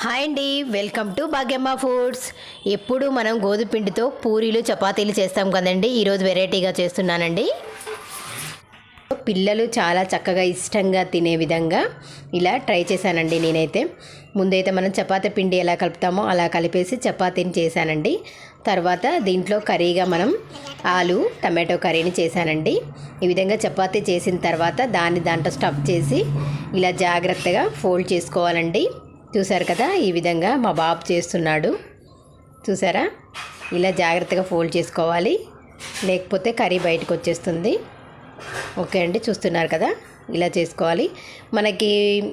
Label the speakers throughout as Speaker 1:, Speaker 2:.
Speaker 1: Hi అండి welcome to Bhagyamma foods. ఎప్పుడు మనం గోధుపిండితో పూరీలు చపాతీలు చేస్తాం కదండి ఈరోజు వెరైటీగా చేస్తున్నానండి. పిల్లలు చాలా చక్కగా ఇష్టంగా తినే విధంగా ఇలా ట్రై చేశానండి నేనైతే. ముందైతే మనం చపాతీ పిండి ఎలా కలుపుతామో అలా కలిపేసి చపాతీని చేశానండి. తర్వాత దీంట్లో కర్రీగా మనం ఆలు టమాటో కర్రీని చేశానండి. ఈ విధంగా చపాతీ చేసిన తర్వాత దాన్ని దాంట్లో స్టఫ్ చేసి ఇలా జాగ్రత్తగా ఫోల్డ్ చేసుకోవాలండి. చూసారు కదా ఈ విధంగా మా బాబు చేస్తున్నాడు. చూసారా ఇలా జాగ్రత్తగా ఫోల్డ్ చేసుకోవాలి. లేకపోతే కర్రీ బయటకు వచ్చేస్తుంది. ఓకే అండి చూస్తున్నారు కదా? ఇలా చేసుకోవాలి. మనకి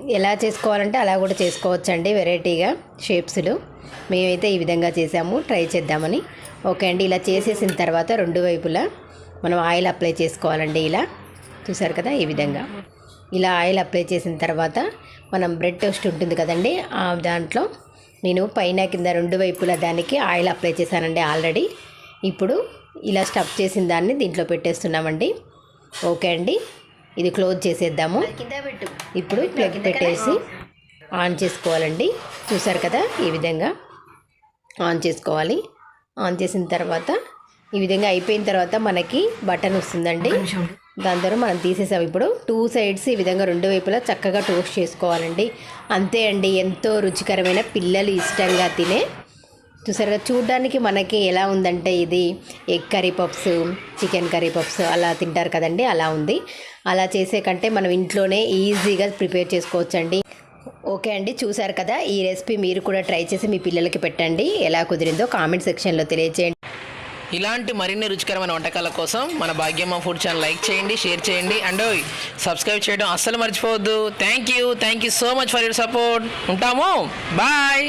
Speaker 1: ఎలా చేసుకోవాలంటే అలా కూడా చేసుకోవచ్చండి వెరైటీగా షేప్స్లు. మేమైతే ఈ విధంగా చేసాము ట్రై చేద్దామని. ఓకే అండి ఇలా చేసేసిన తర్వాత రెండు వైపులా మనం ఆయిల్ అప్లై చేసుకోవాలండి ఇలా. చూసారు కదా ఈ విధంగా. ఇలా ఆయిల్ అప్లై చేసిన తర్వాత మనం బ్రెడ్ టోస్ట్ ఉంటుంది కదండి ఆ దాంట్లో నేను పైన కింద రెండు వైపులా దానికి ఆయిల్ అప్లై చేశానండి ఆల్రెడీ. ఇప్పుడు ఇలా స్టఫ్ చేసిన దాన్ని దీంట్లో పెట్టేస్తున్నామండి. ఓకే అండి ఇది క్లోజ్ చేసేద్దాము. ఇప్పుడు ప్లగ్ పెట్టేసి ఆన్ చేసుకోవాలండి. చూసారు కదా ఈ విధంగా ఆన్ చేసుకోవాలి. ఆన్ చేసిన తర్వాత ఈ విధంగా అయిపోయిన తర్వాత మనకి బటన్ వస్తుందండి. దాని ద్వారా మనం తీసేసాం. ఇప్పుడు టూ సైడ్స్ ఈ విధంగా రెండు వైపులా చక్కగా టోస్ట్ చేసుకోవాలండి. అంతే అండి ఎంతో రుచికరమైన పిల్లలు ఇష్టంగా తినే. చూసారుగా చూడడానికి మనకి ఎలా ఉందంటే ఇది egg curry puffs chicken curry puffs అలా తింటారు కదండి అలా ఉంది. అలా చేసే కంటే మనం ఇంట్లోనే ఈజీగా ప్రిపేర్ చేసుకోవచ్చండి. ఓకే అండి చూసారు కదా ఈ రెసిపీ మీరు కూడా ట్రై చేసి మీ పిల్లలకి పెట్టండి. ఎలా కుదిరిందో కామెంట్ సెక్షన్లో తెలియజేయండి
Speaker 2: ఇలాంటి మరిన్ని రుచికరమైన వంటకాల కోసం మన భాగ్యమ్మ ఫుడ్ ఛానల్ లైక్ చేయండి షేర్ చేయండి అండ్ సబ్స్క్రైబ్ చేయడం అస్సలు మర్చిపోవద్దు. Thank you thank you so much for your support ఉంటాము. బాయ్